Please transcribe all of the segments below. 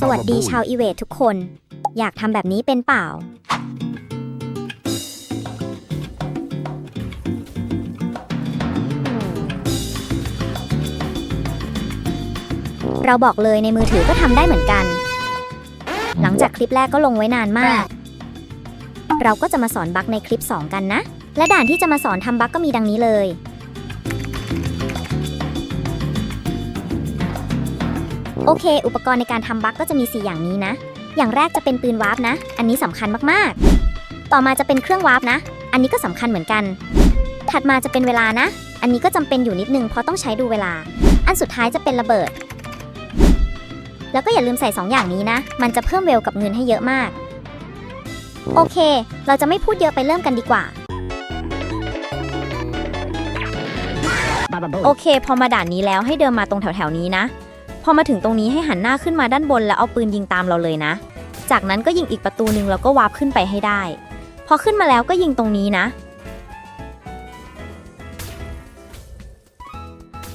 สวัสดีชาวอีเวททุกคน อยากทำแบบนี้เป็นเปล่า เราบอกเลยในมือถือก็ทำได้เหมือนกัน หลังจากคลิปแรกก็ลงไว้นานมาก เราก็จะมาสอนบั๊กในคลิป 2 กันนะ และด่านที่จะมาสอนทำบั๊กก็มีดังนี้เลย โอเค อุปกรณ์ในการทำบั๊กก็จะมี 4 อย่างนี้นะ อย่างแรกจะเป็นปืนวาร์ปนะ อันนี้สำคัญมากๆ ต่อมาจะเป็นเครื่องวาร์ปนะ อันนี้ก็สำคัญเหมือนกัน ถัดมาจะเป็นเวลานะ อันนี้ก็จำเป็นอยู่นิดนึงเพราะต้องใช้ดูเวลา อันสุดท้ายจะเป็นระเบิด แล้วก็อย่าลืมใส่ 2 อย่างนี้นะ มันจะเพิ่มเวลกับเงินให้เยอะมาก โอเค เราจะไม่พูดเยอะไปเริ่มกันดีกว่าโอเค พอมาด่านนี้แล้วให้เดินมาตรงแถวๆนี้นะ พอมาถึงตรงนี้ให้หันหน้าขึ้นมาด้านบนแล้วเอาปืนยิงตามเราเลยนะ จากนั้นก็ยิงอีกประตูหนึ่งแล้วก็วาร์ปขึ้นไปให้ได้ พอขึ้นมาแล้วก็ยิงตรงนี้นะ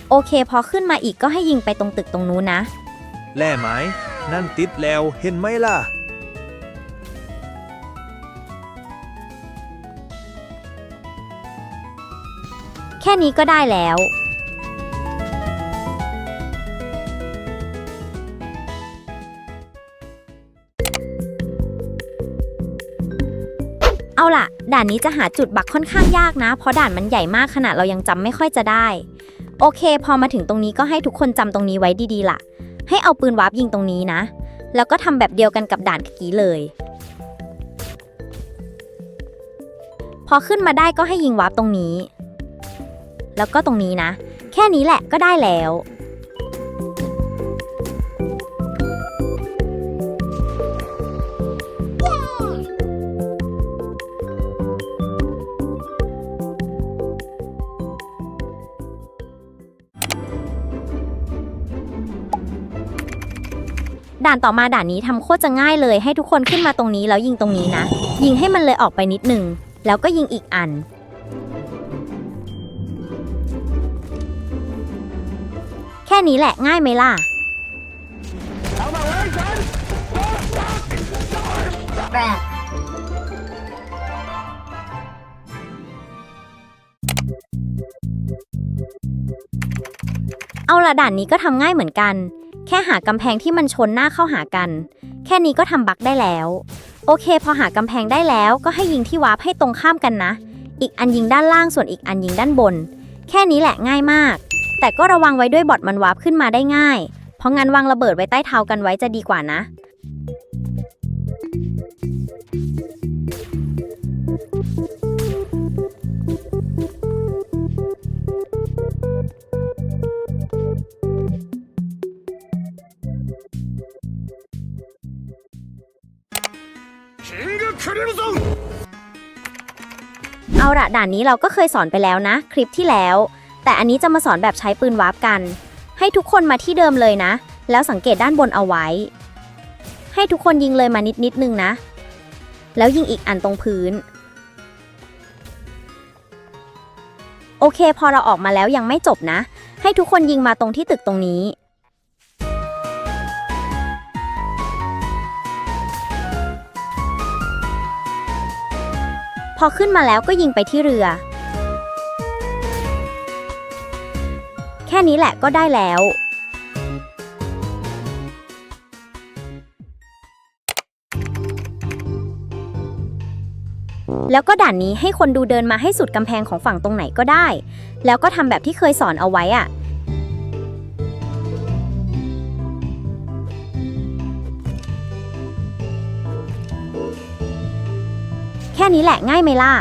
โอเค พอขึ้นมาอีกก็ให้ยิงไปตรงตึกตรงนู้นนะ แล่ไหมนั่นติดแล้วเห็นไหมล่ะ แค่นี้ก็ได้แล้ว เอาล่ะ ด่านนี้จะหาจุดบักค่อนข้างยากนะ เพราะด่านมันใหญ่มากขนาดเรายังจำไม่ค่อยจะได้ โอเค พอมาถึงตรงนี้ก็ให้ทุกคนจำตรงนี้ไว้ดีๆล่ะ ให้เอาปืนวาร์ปยิงตรงนี้นะ แล้วก็ทำแบบเดียวกันกับด่านเมื่อกี้เลย พอขึ้นมาได้ก็ให้ยิงวาร์ปตรงนี้ แล้วก็ตรงนี้นะ แค่นี้แหละก็ได้แล้ว ด่านต่อมาด่านนี้ทำโคตรจะง่ายเลย ให้ทุกคนขึ้นมาตรงนี้แล้วยิงตรงนี้นะ ยิงให้มันเลยออกไปนิดหนึ่งแล้วก็ยิงอีกอัน แค่นี้แหละง่ายไหมล่ะ เอาละด่านนี้ก็ทำง่ายเหมือนกัน แค่หากำแพงที่มันชนหน้าเข้าหากัน แค่นี้ก็ทำบักได้แล้ว โอเค พอหากำแพงได้แล้วก็ให้ยิงที่วาร์ปให้ตรงข้ามกันนะ อีกอันยิงด้านล่างส่วนอีกอันยิงด้านบน แค่นี้แหละง่ายมาก แต่ก็ระวังไว้ด้วยบอทมันวาร์ปขึ้นมาได้ง่าย เพราะงั้นวางระเบิดไว้ใต้เท้ากันไว้จะดีกว่านะ เอาละด่านนี้เราก็เคยสอนไปแล้วนะ คลิปที่แล้ว แต่อันนี้จะมาสอนแบบใช้ปืนวาร์ปกัน ให้ทุกคนมาที่เดิมเลยนะ แล้วสังเกตด้านบนเอาไว้ ให้ทุกคนยิงเลยมานิดนิดนึงนะ แล้วยิงอีกอันตรงพื้น โอเค พอเราออกมาแล้วยังไม่จบนะ ให้ทุกคนยิงมาตรงที่ตึกตรงนี้ พอขึ้นมาแล้วก็ยิงไปที่เรือ แค่นี้แหละก็ได้แล้ว แล้วก็ด่านนี้ให้คนดูเดินมาให้สุดกำแพงของฝั่งตรงไหนก็ได้ แล้วก็ทำแบบที่เคยสอนเอาไว้อะ ค่นี้แหละง่ายไหมล่ะ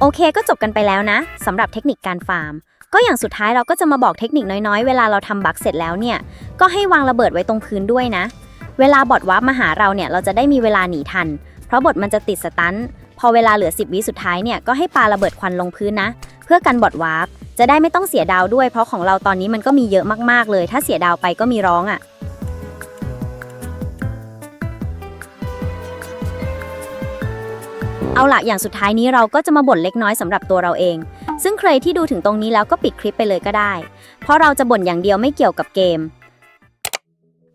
โอเคก็จบกันไปแล้วนะสำหรับเทคนิคการฟาร์ม ก็อย่างสุดท้ายเราก็จะมาบอกเทคนิคน้อยๆ เวลาเราทำบัคเสร็จแล้วเนี่ย ก็ให้วางระเบิดไว้ตรงพื้นด้วยนะ เวลาบอทวาร์ปมาหาเราเนี่ยเราจะได้มีเวลาหนีทัน เพราะบอทมันจะติดสตันพอเวลาเหลือ 10 วิสุดท้ายเนี่ยก็ให้ปาระเบิดควันลงพื้นนะ เพื่อกันบอทวาร์ปจะได้ไม่ต้องเสียดาวด้วย เพราะของเราตอนนี้มันก็มีเยอะมากๆเลย ถ้าเสียดาวไปก็มีร้องอะ่ะ เอาละอย่างสุดท้ายนี้เราก็จะมาบ่นเล็กน้อยสำหรับตัวเราเอง ซึ่งใครที่ดูถึงตรงนี้แล้วก็ปิดคลิปไปเลยก็ได้ เพราะเราจะบ่นอย่างเดียวไม่เกี่ยวกับเกม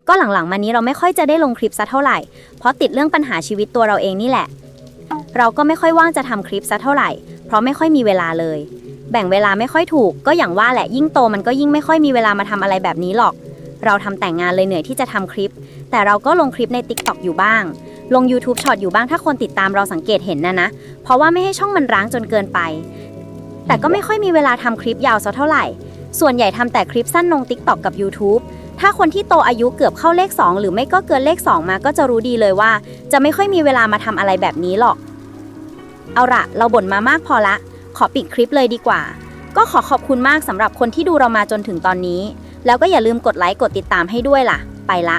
ก็หลังๆ มานี้เราไม่ค่อยจะได้ลงคลิปซะเท่าไหร่ เพราะติดเรื่องปัญหาชีวิตตัวเราเองนี่แหละ เราก็ไม่ค่อยว่างจะทำคลิปซะเท่าไหร่ เพราะไม่ค่อยมีเวลาเลย แบ่งเวลาไม่ค่อยถูก ก็อย่างว่าแหละยิ่งโตมันก็ยิ่งไม่ค่อยมีเวลามาทำอะไรแบบนี้หรอก เราทำแต่งงานเลยเหนื่อยที่จะทำคลิป แต่เราก็ลงคลิปใน TikTok อยู่บ้าง ลง YouTube ช็อตอยู่บ้างถ้าคนติดตามเราสังเกตเห็นนะนะ เพราะว่าไม่ให้ช่องมันร้างจนเกินไป แต่ก็ไม่ค่อยมีเวลาทำคลิปยาวสักเท่าไหร่ ส่วนใหญ่ทำแต่คลิปสั้นลง TikTok กับ YouTube ถ้าคนที่โตอายุเกือบเข้าเลข 2 หรือไม่ก็เกินเลข 2 มาก็จะรู้ดีเลยว่า จะไม่ค่อยมีเวลามาทำอะไรแบบนี้หรอก เอาละเราบ่นมามากพอละ ขอปิดคลิปเลยดีกว่า ก็ขอขอบคุณมากสำหรับคนที่ดูเรามาจนถึงตอนนี้ แล้วก็อย่าลืมกดไลค์กดติดตามให้ด้วยล่ะ ไปละ